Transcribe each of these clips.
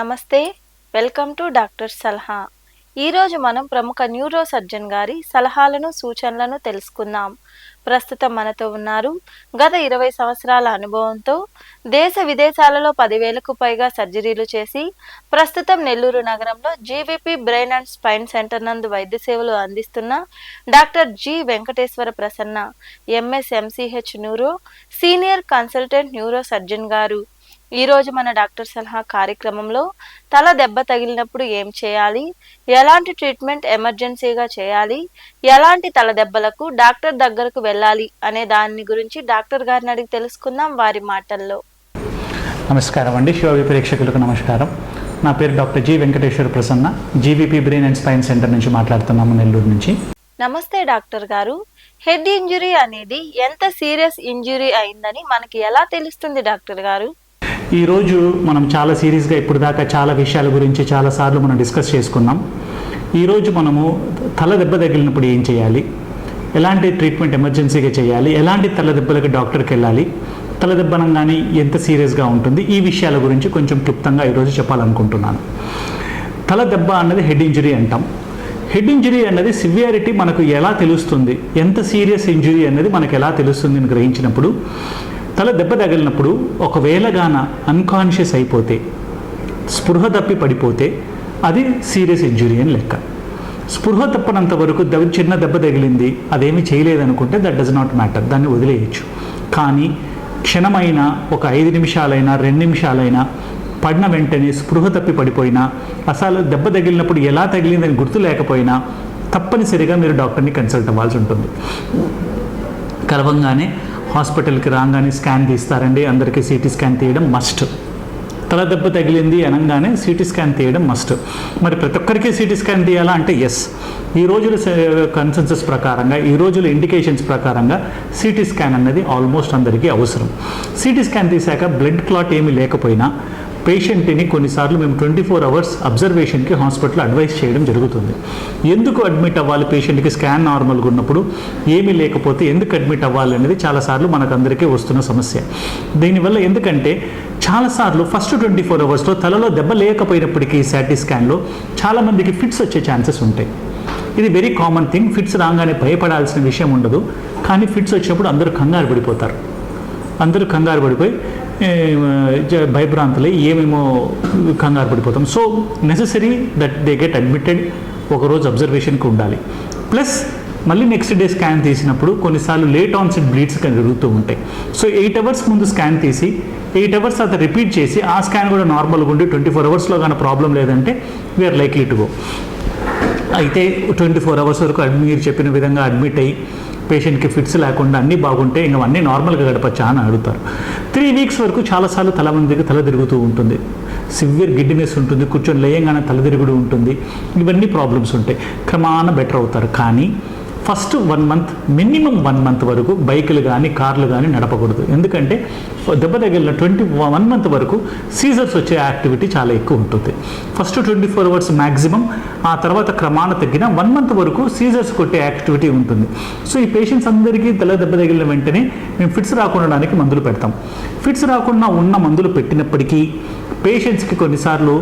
నమస్తే welcome to doctor సలహా. ఈరోజు మనం ప్రముఖ న్యూరో సర్జన్ గారి సలహాలను సూచనలను తెలుసుకుందాం. ప్రస్తుతం మనతో ఉన్నారు. గత ఇరవై సంవత్సరాల అనుభవంతో దేశ విదేశాలలో పదివేలకు పైగా సర్జరీలు చేసి ప్రస్తుతం నెల్లూరు నగరంలో GVP brain and spine centre నందు వైద్య సేవలు అందిస్తున్న doctor G Venkateswara Prasanna MS MCh neuro senior consultant neuro surgeon గారు ఈ రోజు మన డాక్టర్ సలహా కార్యక్రమంలో తల దెబ్బ తగిలినప్పుడు ఏం చేయాలి? ఎలాంటి ట్రీట్మెంట్ ఎమర్జెన్సీగా చేయాలి? ఎలాంటి తల దెబ్బలకు డాక్టర్ దగ్గరకు వెళ్ళాలి? అనే దాని గురించి డాక్టర్ గారిని అడిగి తెలుసుకుందాం వారి మాటల్లో. నమస్కారం అండి. శివవి ప్రేక్షకులకు నమస్కారం. నా పేరు doctor G Venkateswara Prasanna GVP brain and spine centre నుంచి మాట్లాడుతున్నాము నెల్లూరు నుంచి. నమస్తే డాక్టర్ గారు. హెడ్ ఇంజురీ అనేది ఎంత సీరియస్ ఇంజురీ అయిందని మనకి ఎలా తెలుస్తుంది డాక్టర్ గారు? ఈరోజు మనం చాలా సీరియస్గా ఇప్పుడు దాకా చాలా విషయాల గురించి చాలాసార్లు మనం డిస్కస్ చేసుకున్నాం. ఈరోజు మనము తల దెబ్బ తగిలినప్పుడు ఏం చేయాలి? ఎలాంటి ట్రీట్మెంట్ ఎమర్జెన్సీగా చేయాలి? ఎలాంటి తల దెబ్బలకు డాక్టర్కి వెళ్ళాలి? తల కానీ ఎంత సీరియస్గా ఉంటుంది? ఈ విషయాల గురించి కొంచెం క్లుప్తంగా ఈరోజు చెప్పాలనుకుంటున్నాను. తల దెబ్బ అన్నది హెడ్ ఇంజరీ అంటాం. హెడ్ ఇంజరీ అన్నది సివియారిటీ మనకు ఎలా తెలుస్తుంది? ఎంత సీరియస్ ఇంజురీ అన్నది మనకు ఎలా తెలుస్తుంది అని గ్రహించినప్పుడు తల దెబ్బ తగిలినప్పుడు ఒకవేళ గాన అన్కాన్షియస్ అయిపోతే స్పృహ తప్పి పడిపోతే అది సీరియస్ ఇంజురీ అని లెక్క. స్పృహ తప్పనంత వరకు దెబ్బ చిన్న దెబ్బ తగిలింది అదేమీ చేయలేదనుకుంటే దట్ డస్ నాట్ మ్యాటర్ దాన్ని వదిలేయచ్చు. కానీ క్షణమైన ఒక ఐదు నిమిషాలైనా రెండు నిమిషాలైనా పడిన వెంటనే స్పృహ తప్పి పడిపోయినా అసలు దెబ్బ తగిలినప్పుడు ఎలా తగిలిందని గుర్తు లేకపోయినా తప్పనిసరిగా మీరు డాక్టర్ని కన్సల్ట్ అవ్వాల్సి ఉంటుంది. కలవంగానే హాస్పిటల్కి రాగానే స్కాన్ తీస్తారండి. అందరికీ సిటీ స్కాన్ తీయడం మస్ట్. తల దెబ్బ తగిలింది అనగానే సిటీ స్కాన్ తీయడం మస్ట్. మరి ప్రతి ఒక్కరికి సిటీ స్కాన్ తీయాలా అంటే ఎస్ ఈ రోజుల కన్సెన్సస్ ప్రకారంగా ఈ రోజుల ఇండికేషన్స్ ప్రకారంగా సిటీ స్కాన్ అన్నది ఆల్మోస్ట్ అందరికీ అవసరం. సిటీ స్కాన్ తీశాక బ్లడ్ క్లాట్ ఏమీ లేకపోయినా పేషెంట్ని కొన్నిసార్లు మేము ట్వంటీ ఫోర్ అవర్స్ అబ్జర్వేషన్కి హాస్పిటల్ అడ్వైస్ చేయడం జరుగుతుంది. ఎందుకు అడ్మిట్ అవ్వాలి పేషెంట్కి స్కాన్ నార్మల్గా ఉన్నప్పుడు? ఏమీ లేకపోతే ఎందుకు అడ్మిట్ అవ్వాలి అనేది చాలాసార్లు మనకు అందరికీ వస్తున్న సమస్య. దీనివల్ల ఎందుకంటే చాలాసార్లు ఫస్ట్ ట్వంటీ ఫోర్ అవర్స్లో తలలో దెబ్బ లేకపోయినప్పటికీ శాటీ స్కాన్లో చాలామందికి ఫిట్స్ వచ్చే ఛాన్సెస్ ఉంటాయి. ఇది వెరీ కామన్ థింగ్ ఫిట్స్ రాగానే భయపడాల్సిన విషయం ఉండదు. కానీ ఫిట్స్ వచ్చినప్పుడు అందరూ కంగారు పడిపోతారు. అందరూ కంగారు పడిపోయి భయభ్రాంతులై ఏమేమో కంగారు పడిపోతాం. So necessary that they get admitted ఒకరోజు అబ్జర్వేషన్కి ఉండాలి. ప్లస్ మళ్ళీ నెక్స్ట్ డే స్కాన్ తీసినప్పుడు కొన్నిసార్లు లేట్ ఆన్సెట్ బ్లీడ్స్ జరుగుతూ ఉంటాయి. సో ఎయిట్ అవర్స్ ముందు స్కాన్ తీసి ఎయిట్ అవర్స్ తర్వాత రిపీట్ చేసి ఆ స్కాన్ కూడా నార్మల్గా ఉండి ట్వంటీ ఫోర్ అవర్స్లో కానీ ప్రాబ్లం లేదంటే వీఆర్ లైక్లీ టు గో అయితే ట్వంటీ ఫోర్ అవర్స్ వరకు అడ్మి- మీరు చెప్పిన విధంగా అడ్మిట్ అయ్యి పేషెంట్కి ఫిట్స్ లేకుండా అన్నీ బాగుంటే ఇంకా అన్నీ నార్మల్గా గడపచ్చా అని అడుగుతారు. త్రీ వీక్స్ వరకు చాలాసార్లు తల మందికి తల తిరుగుతూ ఉంటుంది. సివియర్ గిడ్డినెస్ ఉంటుంది కూర్చొని లేయంగానే తల తిరుగుడు ఉంటుంది. ఇవన్నీ ప్రాబ్లమ్స్ ఉంటాయి. క్రమాన బెటర్ అవుతారు. కానీ first one month minimum one month వరకు బైకులు కానీ కార్లు కానీ నడపకూడదు. ఎందుకంటే దెబ్బ తగిలిన ట్వంటీ వన్ మంత్ వరకు సీజర్స్ వచ్చే యాక్టివిటీ చాలా ఎక్కువ ఉంటుంది. First twenty four hours maximum ఆ తర్వాత క్రమాన తగ్గిన వన్ మంత్ వరకు సీజర్స్ కొట్టే యాక్టివిటీ ఉంటుంది. సో ఈ పేషెంట్స్ అందరికీ తల దెబ్బ తగిలిన వెంటనే మేము ఫిట్స్ రాకుండా మందులు పెడతాం. ఫిట్స్ రాకుండా ఉన్న మందులు పెట్టినప్పటికీ పేషెంట్స్కి కొన్నిసార్లు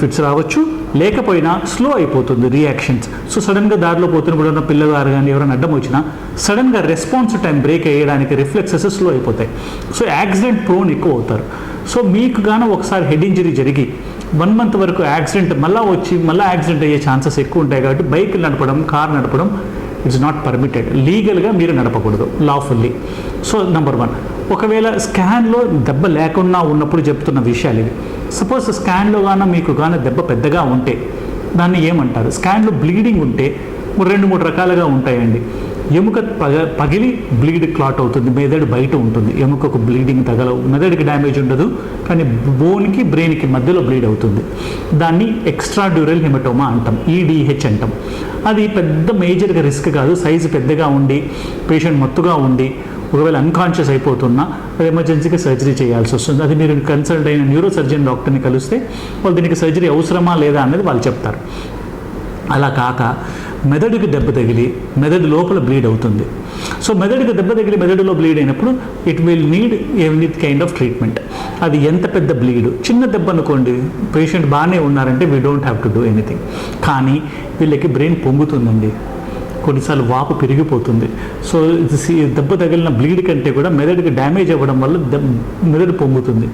ఫిట్స్ రావచ్చు. లేకపోయినా స్లో అయిపోతుంది రియాక్షన్స్ సో సడన్గా దారిలో పోతున్నప్పుడు ఉన్న పిల్లగారు కానీ ఎవరైనా అడ్డం వచ్చినా సడన్గా రెస్పాన్స్ టైం బ్రేక్ అయ్యడానికి రిఫ్లెక్సెస్ స్లో అయిపోతాయి. సో యాక్సిడెంట్ ప్రోన్ ఎక్కువ అవుతారు. సో మీకు గాను ఒకసారి హెడ్ ఇంజరీ జరిగి వన్ మంత్ వరకు యాక్సిడెంట్ మళ్ళీ వచ్చి మళ్ళీ యాక్సిడెంట్ అయ్యే ఛాన్సెస్ ఎక్కువ ఉంటాయి కాబట్టి బైక్ నడపడం కార్ నడపడం ఇట్స్ నాట్ పర్మిటెడ్ లీగల్గా మీరు నడపకూడదు. లాఫుల్లీ సో నెంబర్ వన్ ఒకవేళ స్కాన్లో దెబ్బ లేకుండా ఉన్నప్పుడు చెప్తున్న విషయాలు ఇవి. సపోజ్ స్కాన్లో గాన మీకు గాన దెబ్బ పెద్దగా ఉంటే దాన్ని ఏమంటారు? స్కాన్లో బ్లీడింగ్ ఉంటే రెండు మూడు రకాలుగా ఉంటాయండి. ఎముక పగ పగిలి బ్లీడ్ క్లాట్ అవుతుంది మెదడు బయట ఉంటుంది. ఎముకకు బ్లీడింగ్ తగల మెదడుకి డ్యామేజ్ ఉండదు కానీ బోన్కి బ్రెయిన్కి మధ్యలో బ్లీడ్ అవుతుంది. దాన్ని ఎక్స్ట్రా డ్యూరల్ హిమటోమా అంటాం ఈడిహెచ్ అంటాం. అది పెద్ద మేజర్గా రిస్క్ కాదు. సైజు పెద్దగా ఉండి పేషెంట్ మత్తుగా ఉండి ఒకవేళ అన్కాన్షియస్ అయిపోతున్నా ఎమర్జెన్సీగా సర్జరీ చేయాల్సి వస్తుంది. అది మీరు కన్సల్ట్ అయిన న్యూరో సర్జన్ డాక్టర్ని కలిస్తే వాళ్ళు దీనికి సర్జరీ అవసరమా లేదా అనేది వాళ్ళు చెప్తారు. అలా కాక మెదడుకి దెబ్బ తగిలి మెదడు లోపల బ్లీడ్ అవుతుంది. సో మెదడుకి దెబ్బ తగిలి మెదడులో బ్లీడ్ అయినప్పుడు it will need any kind of treatment అది ఎంత పెద్ద బ్లీడ్ చిన్న దెబ్బ అనుకోండి పేషెంట్ బాగానే ఉన్నారంటే we don't have to do anything కానీ వీళ్ళకి బ్రెయిన్ పొంగుతుందండి. కొన్నిసార్లు వాపు పెరిగిపోతుంది. సో దెబ్బ తగిలిన బ్లీడ్ కంటే కూడా మెదడుకి డ్యామేజ్ అవ్వడం వల్ల మెదడు పొంగుతుంది.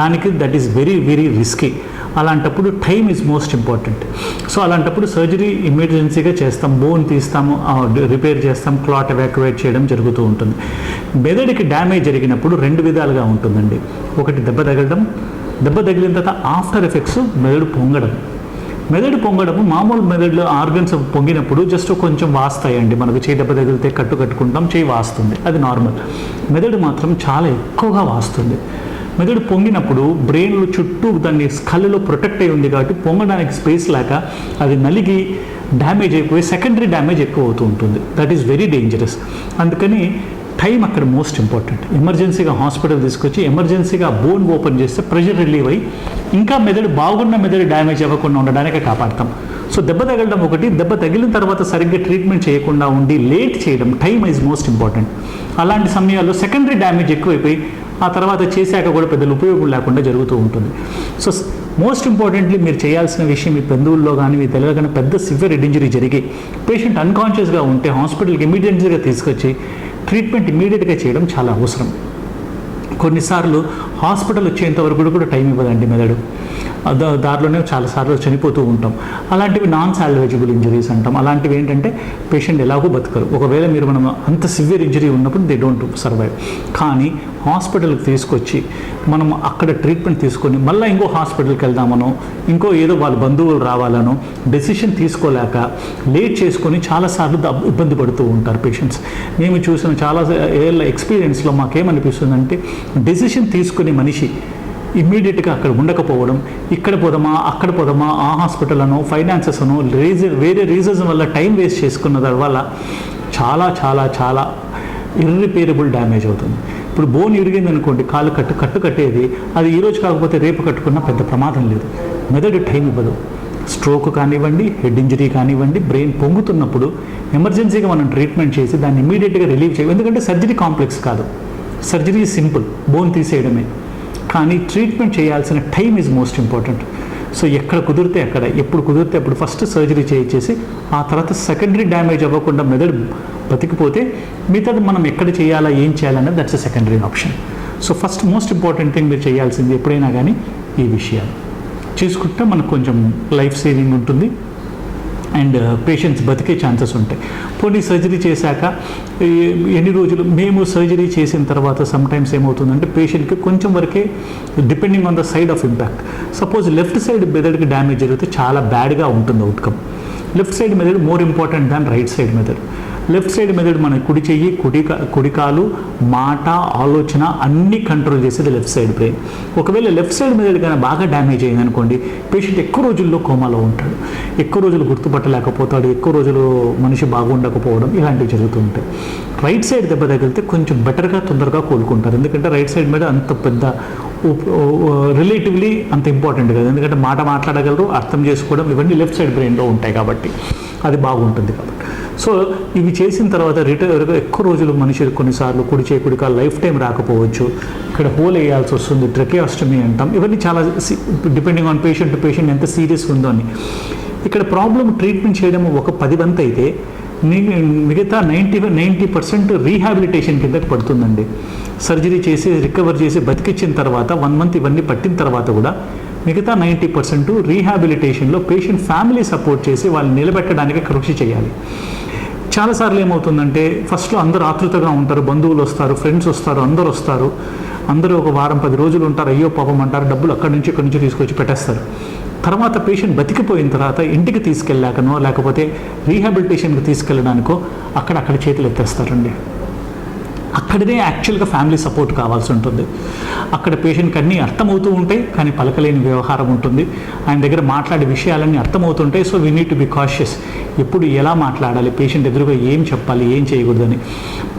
దానికి that is very very risky. అలాంటప్పుడు time is most important. So అలాంటప్పుడు సర్జరీ ఎమర్జెన్సీగా చేస్తాం. బోన్ తీస్తాము రిపేర్ చేస్తాం క్లాట్ ఎవాక్యువేట్ చేయడం జరుగుతూ ఉంటుంది. మెదడుకి డ్యామేజ్ జరిగినప్పుడు రెండు విధాలుగా ఉంటుందండి. ఒకటి దెబ్బ తగలడం దెబ్బ తగిలిన తర్వాత ఆఫ్టర్ ఎఫెక్ట్స్ మెదడు పొంగడం. మెదడు పొంగడము మామూలు మెదడులో ఆర్గన్స్ పొంగినప్పుడు జస్ట్ కొంచెం వాస్తాయండి. మనకు చేయి దెబ్బ తగిలితే కట్టు కట్టుకుంటాం చేయి వాస్తుంది. అది నార్మల్ మెదడు మాత్రం చాలా ఎక్కువగా వాస్తుంది. మెదడు పొంగినప్పుడు బ్రెయిన్లో చుట్టూ దాన్ని స్కల్లో ప్రొటెక్ట్ అయి ఉంది కాబట్టి పొంగడానికి స్పేస్ లేక అది నలిగి డ్యామేజ్ అయిపోయి సెకండరీ డ్యామేజ్ ఎక్కువ అవుతూ ఉంటుంది. దట్ ఈస్ వెరీ డేంజరస్ అందుకని టైం అక్కడ మోస్ట్ ఇంపార్టెంట్ ఎమర్జెన్సీగా హాస్పిటల్ తీసుకొచ్చి ఎమర్జెన్సీగా బోన్ ఓపెన్ చేస్తే ప్రెషర్ రిలీవ్ అయ్యి ఇంకా మెదడు బాగున్న మెదడు డ్యామేజ్ అవ్వకుండా ఉండడానికి కాపాడతాం. సో దెబ్బ తగలడం ఒకటి. దెబ్బ తగిలిన తర్వాత సరిగ్గా ట్రీట్మెంట్ చేయకుండా ఉండి లేట్ చేయడం టైం ఈజ్ మోస్ట్ ఇంపార్టెంట్ అలాంటి సమయాల్లో సెకండరీ డ్యామేజ్ ఎక్కువైపోయి ఆ తర్వాత చేశాక కూడా పెద్దలు ఉపయోగం లేకుండా జరుగుతూ ఉంటుంది. సో మోస్ట్ ఇంపార్టెంట్లీ మీరు చేయాల్సిన విషయం మీ బంధువుల్లో కానీ మీ తెలియదు కానీ పెద్ద సివియర్ హెడ్ ఇంజరీ జరిగి పేషెంట్ అన్కాన్షియస్గా ఉంటే హాస్పిటల్కి ఇమీడియట్గా తీసుకొచ్చి ట్రీట్మెంట్ ఇమీడియట్గా చేయడం చాలా అవసరం. కొన్నిసార్లు హాస్పిటల్ వచ్చేంత వరకు కూడా టైం ఇవ్వదండి మెదడు. దారిలోనే చాలాసార్లు చనిపోతూ ఉంటాం. అలాంటివి నాన్ సాల్వేజబుల్ ఇంజరీస్ అంటాం. అలాంటివి ఏంటంటే పేషెంట్ ఎలాగో బతకరు. ఒకవేళ మీరు మనం అంత సివియర్ ఇంజరీ ఉన్నప్పుడు దే డోంట్ సర్వైవ్ కానీ హాస్పిటల్కి తీసుకొచ్చి మనం అక్కడ ట్రీట్మెంట్ తీసుకొని మళ్ళీ ఇంకో హాస్పిటల్కి వెళ్దామనో ఇంకో ఏదో వాళ్ళ బంధువులు రావాలనో డెసిషన్ తీసుకోలేక లేట్ చేసుకొని చాలాసార్లు ఇబ్బంది పడుతూ ఉంటారు పేషెంట్స్ మేము చూసిన చాలా ఏళ్ళ ఎక్స్పీరియన్స్లో మాకేమనిపిస్తుందంటే డెసిషన్ తీసుకునే మనిషి ఇమ్మీడియట్గా అక్కడ ఉండకపోవడం ఇక్కడ పోదామా అక్కడ పోదామా ఆ హాస్పిటల్ అనో ఫైనాన్సెస్ అనో రీజన్ వేరే రీజన్స్ వల్ల టైం వేస్ట్ చేసుకున్న వల్ల చాలా చాలా చాలా ఇర్రిపేరబుల్ డ్యామేజ్ అవుతుంది. ఇప్పుడు బోన్ ఇరిగింది అనుకోండి కాలు కట్టు కట్టు కట్టేది అది ఈరోజు కాకపోతే రేపు కట్టుకున్న పెద్ద ప్రమాదం లేదు. మెదడు టైం ఇవ్వదు. స్ట్రోక్ కానివ్వండి హెడ్ ఇంజరీ కానివ్వండి బ్రెయిన్ పొంగుతున్నప్పుడు ఎమర్జెన్సీగా మనం ట్రీట్మెంట్ చేసి దాన్ని ఇమీడియట్గా రిలీవ్ చేయాలి ఎందుకంటే సర్జరీ కాంప్లెక్స్ కాదు. సర్జరీ సింపుల్ బోన్ తీసేయడమే. కానీ ట్రీట్మెంట్ చేయాల్సిన time is most important so ఎక్కడ కుదిరితే అక్కడ ఎప్పుడు కుదిరితే అప్పుడు ఫస్ట్ సర్జరీ చేయించేసి ఆ తర్వాత సెకండరీ డ్యామేజ్ అవ్వకుండా మెదడు బతికిపోతే మిగతాది మనం ఎక్కడ చేయాలా ఏం చేయాలనేది that's a secondary option so first most important thing మీరు చేయాల్సింది ఎప్పుడైనా కానీ ఈ విషయాలు. చేసుకుంటే మనకు కొంచెం లైఫ్ సేవింగ్ ఉంటుంది. అండ్ పేషెంట్స్ బతికే ఛాన్సెస్ ఉంటాయి. పోనీ సర్జరీ చేశాక ఎన్ని రోజులు మేము సర్జరీ చేసిన తర్వాత సమ్టైమ్స్ ఏమవుతుందంటే పేషెంట్కి కొంచెం వరకే depending on the side of impact. Suppose left side మెదడుకి డ్యామేజ్ జరిగితే చాలా బ్యాడ్గా ఉంటుంది అవుట్కమ్. లెఫ్ట్ సైడ్ మెదడు more important than right side మెదడు. లెఫ్ట్ సైడ్ మెదడు మన కుడి చెయ్యి కుడి కుడికాలు మాట ఆలోచన అన్నీ కంట్రోల్ చేసేది లెఫ్ట్ సైడ్ బ్రెయిన్. ఒకవేళ లెఫ్ట్ సైడ్ మెదడు కానీ బాగా డ్యామేజ్ అయింది అనుకోండి పేషెంట్ ఎక్కువ రోజుల్లో కోమాలో ఉంటాడు. ఎక్కువ రోజులు గుర్తుపట్టలేకపోతాడు ఎక్కువ రోజులు మనిషి బాగుండకపోవడం ఇలాంటివి జరుగుతూ ఉంటాయి. రైట్ సైడ్ దెబ్బ తగిలితే కొంచెం బెటర్గా తొందరగా కోలుకుంటారు. ఎందుకంటే రైట్ సైడ్ మీద అంత పెద్ద రిలేటివ్లీ అంత ఇంపార్టెంట్ కదా. ఎందుకంటే మాట మాట్లాడగలరు అర్థం చేసుకోవడం ఇవన్నీ లెఫ్ట్ సైడ్ బ్రెయిన్లో ఉంటాయి కాబట్టి అది బాగుంటుంది కాబట్టి. సో ఇవి చేసిన తర్వాత రిటైర్ ఎక్కువ రోజులు మనిషి కొన్నిసార్లు కుడి చేయి కుడికా లైఫ్ టైం రాకపోవచ్చు. ఇక్కడ హోల్ వేయాల్సి వస్తుంది ట్రెకేస్టమీ అంటాం. ఇవన్నీ చాలా depending on patient to patient ఎంత సీరియస్ ఉందో అని. ఇక్కడ ప్రాబ్లం ట్రీట్మెంట్ చేయడం ఒక పది వంతు అయితే మిగతా నైంటీ నైంటీ పర్సెంట్ రీహాబిలిటేషన్ కిందకి పడుతుందండి. సర్జరీ చేసి రికవర్ చేసి బతికిచ్చిన తర్వాత వన్ మంత్ ఇవన్నీ పట్టిన తర్వాత కూడా మిగతా నైంటీ పర్సెంట్ రీహాబిలిటేషన్లో పేషెంట్ ఫ్యామిలీ సపోర్ట్ చేసి వాళ్ళని నిలబెట్టడానికి కృషి చేయాలి. చాలాసార్లు ఏమవుతుందంటే ఫస్ట్లో అందరూ ఆతృతగా ఉంటారు బంధువులు వస్తారు ఫ్రెండ్స్ వస్తారు అందరూ వస్తారు. అందరూ ఒక వారం పది రోజులు ఉంటారు అయ్యో పాపం అంటారు డబ్బులు అక్కడి నుంచి ఇక్కడి నుంచి తీసుకొచ్చి పెట్టేస్తారు. తర్వాత పేషెంట్ బతికిపోయిన తర్వాత ఇంటికి తీసుకెళ్ళాకనో లేకపోతే రీహాబిలిటేషన్కి తీసుకెళ్ళడానికో అక్కడ అక్కడ చేతులు ఎత్తేస్తారండి. అక్కడనే యాక్చువల్గా ఫ్యామిలీ సపోర్ట్ కావాల్సి ఉంటుంది. అక్కడ పేషెంట్కి అన్నీ అర్థమవుతూ ఉంటాయి కానీ పలకలేని వ్యవహారం ఉంటుంది. ఆయన దగ్గర మాట్లాడే విషయాలన్నీ అర్థమవుతుంటాయి so we need to be cautious ఎప్పుడు ఎలా మాట్లాడాలి పేషెంట్ ఎదురుగా ఏం చెప్పాలి ఏం చేయకూడదని.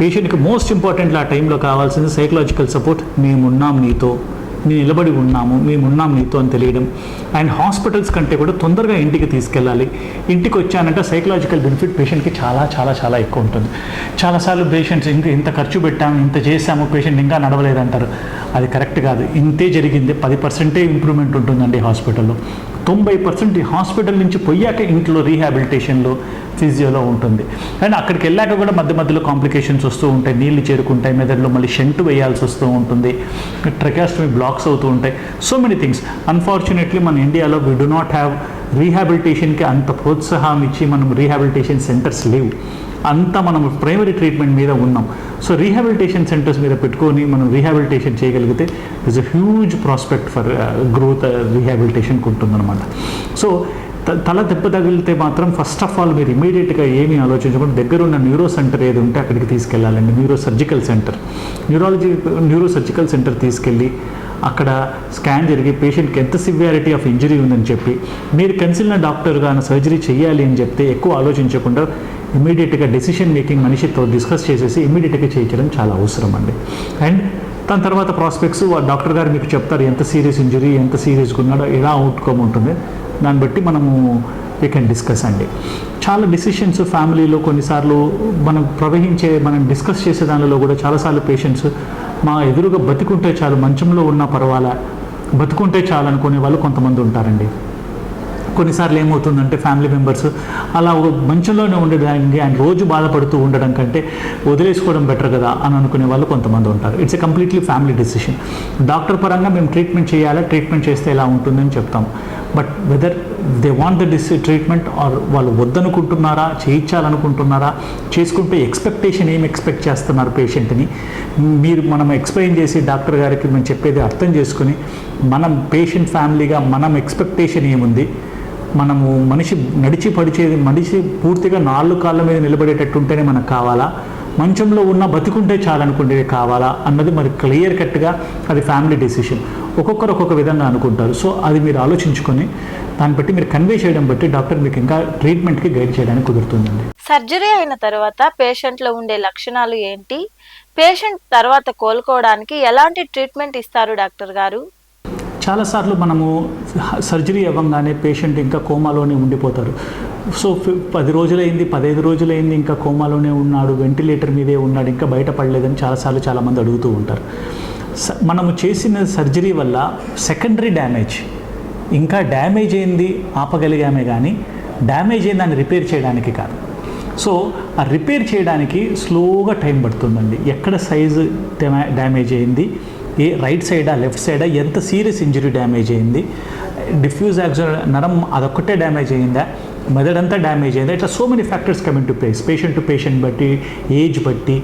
పేషెంట్కి మోస్ట్ ఇంపార్టెంట్ ఆ టైంలో కావాల్సింది సైకలాజికల్ సపోర్ట్ మేమున్నాం నీతో. మేము నిలబడి ఉన్నాము మేము ఉన్నాం నీతో అని తెలియడం. అండ్ హాస్పిటల్స్ కంటే కూడా తొందరగా ఇంటికి తీసుకెళ్ళాలి. ఇంటికి వచ్చానంటే సైకలాజికల్ బెనిఫిట్ పేషెంట్కి చాలా చాలా చాలా ఎక్కువ ఉంటుంది. చాలాసార్లు పేషెంట్స్ ఇంకా ఇంత ఖర్చు పెట్టాము ఇంత చేసాము పేషెంట్ ఇంకా నడవలేదంటారు. అది కరెక్ట్ కాదు. ఇంతే జరిగింది. పది పర్సెంటే ఇంప్రూవ్మెంట్ ఉంటుందండి హాస్పిటల్లో తొంభై పర్సెంట్ హాస్పిటల్ నుంచి పోయాక ఇంట్లో రీహాబిలిటేషన్లో ఫిజియోలో ఉంటుంది. అండ్ అక్కడికి వెళ్ళాక కూడా మధ్య మధ్యలో కాంప్లికేషన్స్ వస్తూ ఉంటాయి. నీళ్ళు చేరుకుంటాయి. మెదడులో మళ్ళీ షెంట్ వేయాల్సి వస్తూ ఉంటుంది. ట్రకాస్టమీ బ్లాక్స్ అవుతూ ఉంటాయి. So many things. అన్ఫార్చునేట్లీ మన ఇండియాలో వీ డు నాట్ హ్యావ్ రీహాబిలిటేషన్కి అంత ప్రోత్సాహం ఇచ్చి మనం రీహాబిలిటేషన్ సెంటర్స్ లేవు. అంతా మనం ప్రైమరీ ట్రీట్మెంట్ మీద ఉన్నాం. సో రీహాబిలిటేషన్ సెంటర్స్ మీద పెట్టుకొని మనం రీహాబిలిటేషన్ చేయగలిగితే is a huge prospect for growth రీహాబిలిటేషన్కి ఉంటుందన్నమాట. సో త- తల దెబ్బ తగిలితే మాత్రం ఫస్ట్ ఆఫ్ ఆల్ మీరు ఇమీడియట్గా ఏమీ ఆలోచించకుండా దగ్గరున్న న్యూరో సెంటర్ ఏది ఉంటే అక్కడికి తీసుకెళ్ళాలండి. Neuro surgical centre neurology neuro surgical centre తీసుకెళ్ళి అక్కడ స్కాన్ జరిగి పేషెంట్కి ఎంత సివియారిటీ ఆఫ్ ఇంజరీ ఉందని చెప్పి మీరు కన్సిల్న డాక్టర్ గాను సర్జరీ చేయాలి అని చెప్తే ఎక్కువ ఆలోచించకుండా ఇమీడియట్గా డెసిషన్ మేకింగ్ మనిషితో డిస్కస్ చేసేసి ఇమీడియట్గా చేయించడం చాలా అవసరం అండి. అండ్ దాని తర్వాత ప్రాస్పెక్ట్స్ డాక్టర్ గారు మీకు చెప్తారు ఎంత సీరియస్ ఇంజరీ ఎంత సీరియస్గా ఉన్నాడో ఎలా అవుట్కమ్ ఉంటుంది. దాన్ని బట్టి మనము వీ కెన్ డిస్కస్ అండి చాలా డిసిషన్స్ ఫ్యామిలీలో కొన్నిసార్లు మనం ప్రవహించే మనం డిస్కస్ చేసే దానిలో కూడా చాలాసార్లు పేషెంట్స్ మా ఎదురుగా బతికుంటే చాలు మంచంలో ఉన్నా పర్వాలా బతుకుంటే చాలు అనుకునే వాళ్ళు కొంతమంది ఉంటారండి. కొన్నిసార్లు ఏమవుతుందంటే ఫ్యామిలీ మెంబర్స్ అలా మంచంలోనే ఉండడానికి ఆయన రోజు బాధపడుతూ ఉండడం కంటే వదిలేసుకోవడం బెటర్ కదా అని అనుకునే వాళ్ళు కొంతమంది ఉంటారు. It's a completely family decision doctor పరంగా మేము ట్రీట్మెంట్ చేయాలా ట్రీట్మెంట్ చేస్తే ఎలా ఉంటుందని చెప్తాం. But whether they want the this treatment or వాళ్ళు వద్దనుకుంటున్నారా చేయించాలనుకుంటున్నారా చేసుకుంటే ఎక్స్పెక్టేషన్ ఏం ఎక్స్పెక్ట్ చేస్తున్నారు పేషెంట్ని మీరు మనం ఎక్స్ప్లెయిన్ చేసి డాక్టర్ గారికి మేము చెప్పేది అర్థం చేసుకుని మనం పేషెంట్ ఫ్యామిలీగా మనం ఎక్స్పెక్టేషన్ ఏముంది? మనము మనిషి నడిచి పడిచేది మనిషి పూర్తిగా నాలుగు కాళ్ళ మీద నిలబడేటట్టు ఉంటేనే మనకు కావాలా? మంచంలో ఉన్న బతికుంటే చాలనుకుంటే కావాలా? అన్నది మరి క్లియర్ కట్గా అది ఫ్యామిలీ డెసిషన్ ఒక్కొక్కరు ఒక్కొక్క విధంగా అనుకుంటారు. సో అది మీరు ఆలోచించుకొని దాన్ని బట్టి మీరు కన్వే చేయడం బట్టి డాక్టర్ మీకు ఇంకా ట్రీట్మెంట్కి గైడ్ చేయడానికి కుదురుతుందండి. సర్జరీ అయిన తర్వాత పేషెంట్లో ఉండే లక్షణాలు ఏంటి? పేషెంట్ తర్వాత కోలుకోవడానికి ఎలాంటి ట్రీట్మెంట్ ఇస్తారు డాక్టర్ గారు? చాలాసార్లు మనము సర్జరీ అవ్వగానే పేషెంట్ ఇంకా కోమాలోనే ఉండిపోతారు. సో పది రోజులైంది పదహైదు రోజులైంది ఇంకా కోమాలోనే ఉన్నాడు వెంటిలేటర్ మీదే ఉన్నాడు ఇంకా బయటపడలేదని చాలాసార్లు చాలామంది అడుగుతూ ఉంటారు. మనము చేసిన సర్జరీ వల్ల సెకండరీ డ్యామేజ్. ఇంకా డ్యామేజ్ అయింది ఆపగలిగామే కానీ డ్యామేజ్ అయిన దాన్ని రిపేర్ చేయడానికి కాదు. సో ఆ రిపేర్ చేయడానికి స్లోగా టైం పడుతుందండి. ఎక్కడ సైజు డ్యామేజ్ అయింది ఏ రైట్ సైడా లెఫ్ట్ సైడా ఎంత సీరియస్ ఇంజరీ డ్యామేజ్ అయింది డిఫ్యూజ్ యాక్సిడెంట్ నరం అదొక్కటే డ్యామేజ్ అయిందా మెదడంతా డ్యామేజ్ అయింది. ఇట్లా so many factors coming to place patient to patient బట్టి ఏజ్ బట్టి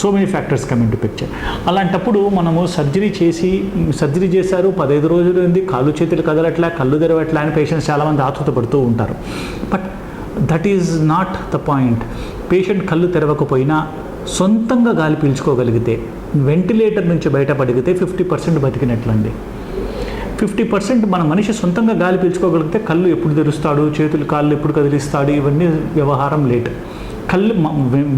so many factors coming to picture అలాంటప్పుడు మనము సర్జరీ చేసి సర్జరీ చేశారు పదహైదు రోజులు ఉంది కాళ్ళు చేతులు కదలట్లా కళ్ళు తెరవట్లా అని పేషెంట్స్ చాలామంది ఆతృత పడుతూ ఉంటారు. But that is not the point patient కళ్ళు తెరవకపోయినా సొంతంగా గాలి పీల్చుకోగలిగితే వెంటిలేటర్ నుంచి బయటపడిగితే ఫిఫ్టీ పర్సెంట్ బతికినట్లండి. ఫిఫ్టీ పర్సెంట్ మన మనిషి సొంతంగా గాలి పీల్చుకోగలిగితే కళ్ళు ఎప్పుడు తెరుస్తాడు? చేతులు కాళ్ళు ఎప్పుడు కదిలిస్తాడు? ఇవన్నీ వ్యవహారం లేట్. కళ్ళు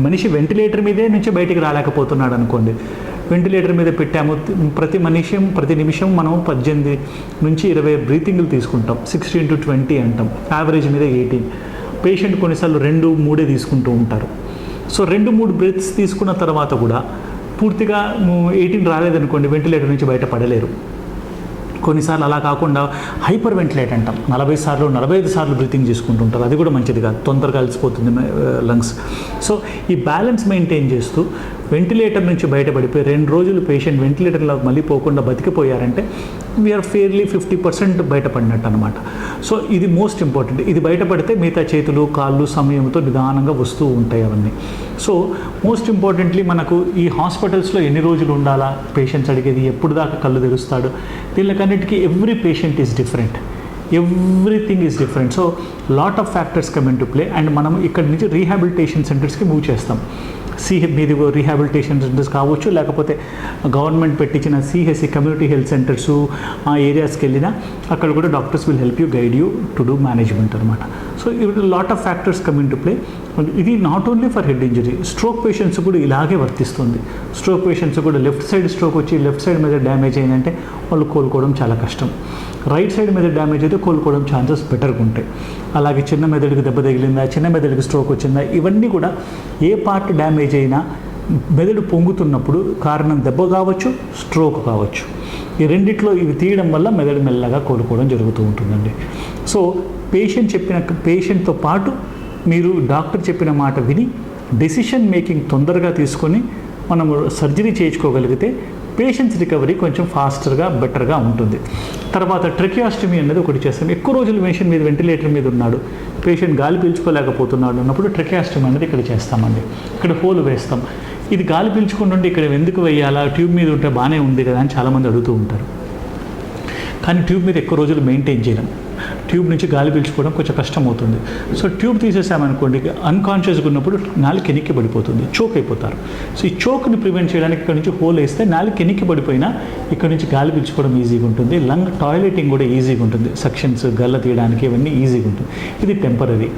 మనిషి వెంటిలేటర్ మీదే నుంచి బయటికి రాలేకపోతున్నాడు అనుకోండి. వెంటిలేటర్ మీద పెట్టాము. ప్రతి మనిషం ప్రతి నిమిషం మనం పద్దెనిమిది నుంచి ఇరవై బ్రీతింగ్లు తీసుకుంటాం. సిక్స్టీన్ టు ట్వంటీ అంటాం. యావరేజ్ మీద ఎయిటీన్. పేషెంట్ కొన్నిసార్లు రెండు మూడే తీసుకుంటూ ఉంటారు. సో రెండు మూడు బ్రీత్స్ తీసుకున్న తర్వాత కూడా పూర్తిగా ఎయిటీన్ రాలేదనుకోండి వెంటిలేటర్ నుంచి బయట పడలేరు. కొన్నిసార్లు అలా కాకుండా హైపర్ వెంటిలేట్ అంటాం. నలభై సార్లు నలభై ఐదు సార్లు బ్రీతింగ్ చేసుకుంటుంటారు. అది కూడా మంచిది కాదు. తొందరగా కలిసిపోతుంది లంగ్స్. సో ఈ బ్యాలెన్స్ మెయింటైన్ చేస్తూ వెంటిలేటర్ నుంచి బయటపడిపోయి రెండు రోజులు పేషెంట్ వెంటిలేటర్లో మళ్ళీ పోకుండా బతికిపోయారంటే వీఆర్ ఫేర్లీ ఫిఫ్టీ పర్సెంట్ బయటపడినట్టు అనమాట సో ఇది మోస్ట్ ఇంపార్టెంట్ ఇది బయటపడితే మిగతా చేతులు కాళ్ళు సమయంతో నిదానంగా వస్తూ ఉంటాయి అవన్నీ. సో మోస్ట్ ఇంపార్టెంట్లీ మనకు ఈ హాస్పిటల్స్లో ఎన్ని రోజులు ఉండాలా? పేషెంట్స్ అడిగేది ఎప్పుడు దాకా కళ్ళు తెరుస్తాడు? దీనికన్నిటికీ every patient is different everything is different so lot of factors come into play and మనం ఇక్కడ నుంచి రీహాబిలిటేషన్ సెంటర్స్కి మూవ్ చేస్తాం. సిహెచ్ మీది రీహాబిలిటేషన్ సెంటర్స్ కావచ్చు లేకపోతే గవర్నమెంట్ పెట్టించిన సిహెచ్సి కమ్యూనిటీ హెల్త్ సెంటర్స్ ఆ ఏరియాస్కి వెళ్ళినా అక్కడ కూడా doctors will help you guide you to do management అనమాట సో ఇవి lot of factors come into play ఇది not only for head injury stroke patients కూడా ఇలాగే వర్తిస్తుంది. స్ట్రోక్ పేషెంట్స్ కూడా లెఫ్ట్ సైడ్ స్ట్రోక్ వచ్చి లెఫ్ట్ సైడ్ మీద డ్యామేజ్ అయిందంటే వాళ్ళు కోలుకోవడం చాలా కష్టం. రైట్ సైడ్ మీద డ్యామేజ్ అయితే కోలుకోవడం ఛాన్సెస్ బెటర్గా ఉంటాయి అలాగే చిన్న మెదడుకి దెబ్బ తగిలిందా చిన్న మెదడుకి స్ట్రోక్ వచ్చిందా ఇవన్నీ కూడా ఏ పార్ట్ డ్యామేజ్ అయినా మెదడు పొంగుతున్నప్పుడు కారణం దెబ్బ కావచ్చు స్ట్రోక్ కావచ్చు. ఈ రెండిట్లో ఇవి తీయడం వల్ల మెదడు మెల్లగా కోలుకోవడం జరుగుతూ ఉంటుందండి. సో పేషెంట్ చెప్పిన పేషెంట్తో పాటు మీరు డాక్టర్ చెప్పిన మాట విని డెసిషన్ మేకింగ్ తొందరగా తీసుకొని మనం సర్జరీ చేయించుకోగలిగితే పేషెంట్స్ రికవరీ కొంచెం ఫాస్టర్గా బెటర్గా ఉంటుంది. తర్వాత ట్రకియాస్టమీ అనేది ఒకటి చేస్తాం. ఎక్కువ రోజులు పేషెంట్ మీద వెంటిలేటర్ మీద ఉన్నాడు. పేషెంట్ గాలి పీల్చుకోలేకపోతున్నాడు అన్నప్పుడు ట్రకియాస్టమీ అనేది ఇక్కడ చేస్తామండి. ఇక్కడ హోల్ వేస్తాం. ఇది గాలి పీల్చుకుంటుంటే ఇక్కడ ఎందుకు వేయాలా? ట్యూబ్ మీద ఉంటే బాగానే ఉంది కదా అని చాలామంది అడుగుతూ ఉంటారు. కానీ ట్యూబ్ మీద ఎక్కువ రోజులు మెయింటైన్ చేయడం ట్యూబ్ నుంచి గాలి పీల్చుకోవడం కొంచెం కష్టం అవుతుంది సో ట్యూబ్ తీసేసామనుకోండి అన్కాన్షియస్గా ఉన్నప్పుడు నాలుగు కెనిక్కి పడిపోతుంది చోక్ అయిపోతారు. సో ఈ చోక్ని ప్రివెంట్ చేయడానికి ఇక్కడ నుంచి హోల్ వేస్తే నాలుగు కెనిక్కి పడిపోయినా ఇక్కడ నుంచి గాలి పీల్చుకోవడం ఈజీగా ఉంటుంది. లంగ్ టాయిలెటింగ్ కూడా ఈజీగా ఉంటుంది. సెక్షన్స్ గల్ల తీయడానికి ఇవన్నీ ఈజీగా ఉంటుంది. ఇది టెంపరీ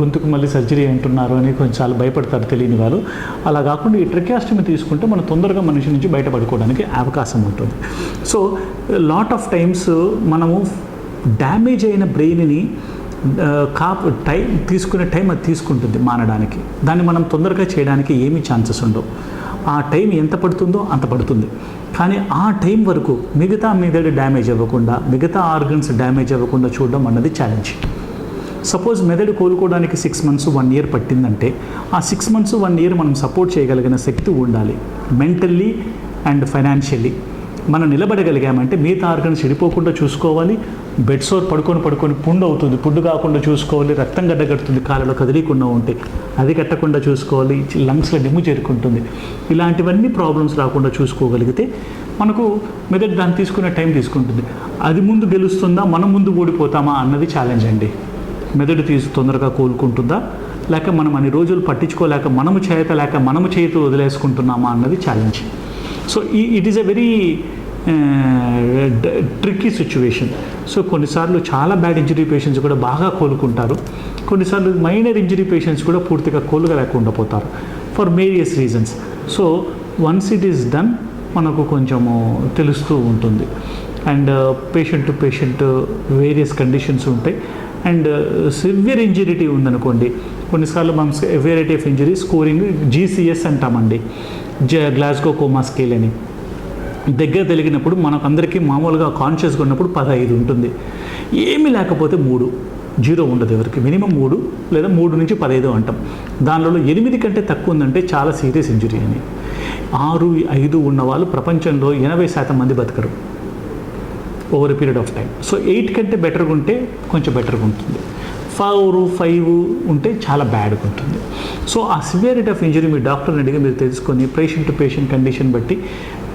గొంతుకు మళ్ళీ సర్జరీ అంటున్నారు అని కొంచెం చాలా భయపడతారు తెలియని వాళ్ళు. అలా కాకుండా ఈ ట్రెక్యాస్టమీ తీసుకుంటే మనం తొందరగా మనిషి నుంచి బయటపడుకోవడానికి అవకాశం ఉంటుంది. సో లాట్ ఆఫ్ టైమ్స్ మనము డ్యామేజ్ అయిన బ్రెయిన్ని కాపు టైం తీసుకునే టైం అది తీసుకుంటుంది మానడానికి. దాన్ని మనం తొందరగా చేయడానికి ఏమీ ఛాన్సెస్ ఉండవు. ఆ టైం ఎంత పడుతుందో అంత పడుతుంది. కానీ ఆ టైం వరకు మిగతా మెదడు డ్యామేజ్ అవ్వకుండా మిగతా ఆర్గన్స్ డ్యామేజ్ అవ్వకుండా చూడడం అన్నది ఛాలెంజ్ సపోజ్ మెదడు కోలుకోవడానికి సిక్స్ మంత్స్ వన్ ఇయర్ పట్టిందంటే ఆ సిక్స్ మంత్స్ వన్ ఇయర్ మనం సపోర్ట్ చేయగలిగిన శక్తి ఉండాలి. మెంటల్లీ అండ్ ఫైనాన్షియల్లీ మనం నిలబడగలిగామంటే మిగతా ఆర్గన్స్ చెడిపోకుండా చూసుకోవాలి. బెడ్ సోర్ పడుకొని పడుకొని పుండు అవుతుంది. పుండు కాకుండా చూసుకోవాలి రక్తం గడ్డగడుతుంది కాళ్ళలో కదిలీకుండా ఉంటే. అది కట్టకుండా చూసుకోవాలి లంగ్స్లో నిమ్ము చేరుకుంటుంది. ఇలాంటివన్నీ ప్రాబ్లమ్స్ రాకుండా చూసుకోగలిగితే మనకు మెదడు దాన్ని తీసుకునే టైం తీసుకుంటుంది. అది ముందు గెలుస్తుందా మనం ముందు ఓడిపోతామా అన్నది ఛాలెంజ్ అండి. మెదడు తీసి తొందరగా కోలుకుంటుందా లేక మనం అన్ని రోజులు పట్టించుకోలేక మనము చేత లేక మనము చేతి వదిలేసుకుంటున్నామా అన్నది ఛాలెంజ్ సో ఈ it is a very tricky situation so కొన్నిసార్లు చాలా బ్యాడ్ ఇంజరీ పేషెంట్స్ కూడా బాగా కోలుకుంటారు. కొన్నిసార్లు మైనర్ ఇంజరీ పేషెంట్స్ కూడా పూర్తిగా కోలుగలేకుండా పోతారు for various reasons so once it is done మనకు కొంచెము తెలుస్తూ ఉంటుంది. And patient to patient various conditions ఉంటాయి. అండ్ సివియర్ ఇంజరీటీ ఉందనుకోండి కొన్నిసార్లు మనం variety of injury scoring GCS అంటామండి. జ గ్లాస్గో కోమా స్కేల్ అని. దగ్గర తెలిగినప్పుడు మనకందరికీ మామూలుగా కాన్షియస్గా ఉన్నప్పుడు పదహైదు ఉంటుంది. ఏమీ లేకపోతే మూడు. జీరో ఉండదు ఎవరికి. మినిమం మూడు లేదా మూడు నుంచి పదహైదు అంటాం. దానిలో ఎనిమిది కంటే తక్కువ ఉందంటే చాలా సీరియస్ ఇంజురీ అని. ఆరు ఐదు ఉన్న వాళ్ళు ప్రపంచంలో ఎనభై శాతం మంది బతకరు. Over period of time so eight కంటే బెటర్గా ఉంటే కొంచెం బెటర్గా ఉంటుంది. ఫోర్ ఫైవ్ ఉంటే చాలా బ్యాడ్గా ఉంటుంది సో ఆ సివియారిటీ ఆఫ్ ఇంజరీ మీ డాక్టర్ని అడిగి మీరు తెలుసుకొని పేషెంట్ టు పేషెంట్ కండిషన్ బట్టి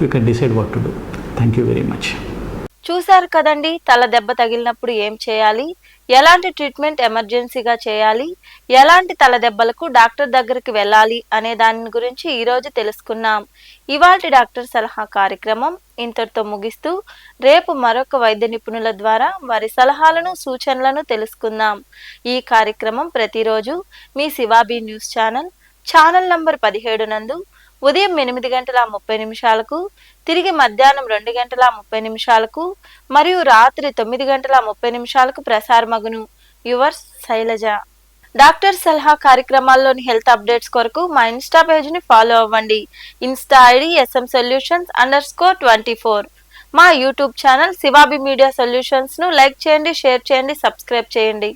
you can decide what to do thank you very much చూశారు కదండి తల దెబ్బ తగిలినప్పుడు ఏం చేయాలి? ఎలాంటి ట్రీట్మెంట్ ఎమర్జెన్సీగా చేయాలి? ఎలాంటి తల దెబ్బలకు డాక్టర్ దగ్గరికి వెళ్ళాలి అనే దాని గురించి ఈరోజు తెలుసుకున్నాం. ఇవాల్టి డాక్టర్ సలహా కార్యక్రమం ఇంతటితో ముగిస్తూ రేపు మరొక వైద్య నిపుణుల ద్వారా వారి సలహాలను సూచనలను తెలుసుకుందాం. ఈ కార్యక్రమం ప్రతిరోజు మీ Shivabi news channel channel number పదిహేడు నందు ఉదయం ఎనిమిది గంటల ముప్పై నిమిషాలకు తిరిగి మధ్యాహ్నం రెండు గంటల ముప్పై నిమిషాలకు మరియు రాత్రి తొమ్మిది గంటల ముప్పై నిమిషాలకు ప్రసారమగును యువర్స్ శైలజ. డాక్టర్ సలహా కార్యక్రమాల్లోని హెల్త్ అప్డేట్స్ కొరకు మా ఇన్స్టా పేజ్ని ఫాలో అవ్వండి. Insta ID SM solutions underscore twenty four. మా యూట్యూబ్ ఛానల్ శివాబి మీడియా సొల్యూషన్స్ను లైక్ చేయండి షేర్ చేయండి సబ్స్క్రైబ్ చేయండి.